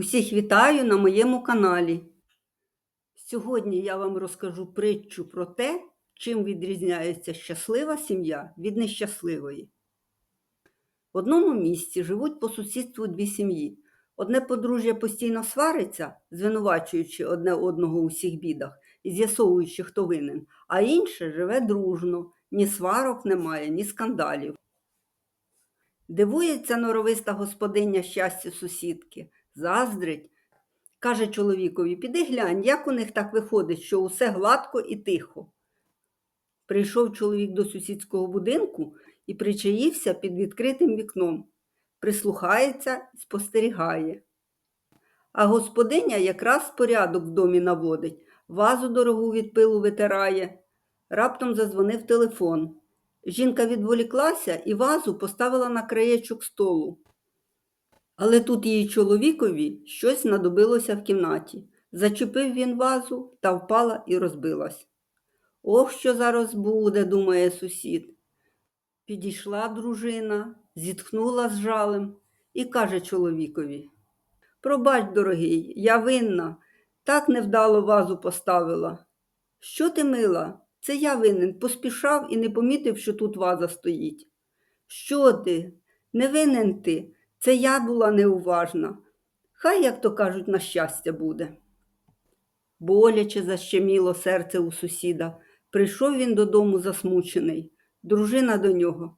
Усіх вітаю на моєму каналі. Сьогодні я вам розкажу притчу про те, чим відрізняється щаслива сім'я від нещасливої. В одному місці живуть по сусідству дві сім'ї. Одне подружжя постійно свариться, звинувачуючи одне одного у всіх бідах і з'ясовуючи, хто винен, а інше живе дружно, ні сварок немає, ні скандалів. Дивується норовиста господиня щастя сусідки, заздрить. Каже чоловікові, піди глянь, як у них так виходить, що усе гладко і тихо. Прийшов чоловік до сусідського будинку і причаївся під відкритим вікном, прислухається спостерігає. А господиня якраз порядок в домі наводить, вазу дорогу від пилу витирає. Раптом зазвонив телефон. Жінка відволіклася і вазу поставила на краєчок столу. Але тут її чоловікові щось знадобилося в кімнаті. Зачепив він вазу та впала і розбилась. Ох, що зараз буде, думає сусід. Підійшла дружина, зітхнула з жалем і каже чоловікові: Пробач, дорогий, я винна, так невдало вазу поставила. Що ти мила? Це я винен, поспішав і не помітив, що тут ваза стоїть. Що ти? Не винен ти, це я була неуважна. Хай, як то кажуть, на щастя буде. Боляче защеміло серце у сусіда. Прийшов він додому засмучений. Дружина до нього.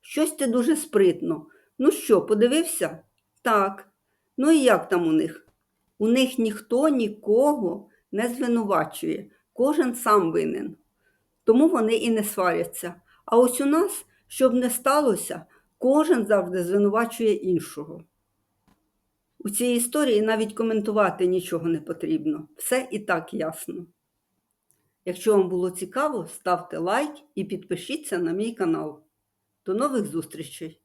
Щось ти дуже спритно. Ну що, подивився? Так. Ну і як там у них? У них ніхто нікого не звинувачує, кожен сам винен. Тому вони і не сваряться. А ось у нас, щоб не сталося, кожен завжди звинувачує іншого. У цій історії навіть коментувати нічого не потрібно. Все і так ясно. Якщо вам було цікаво, ставте лайк і підпишіться на мій канал. До нових зустрічей!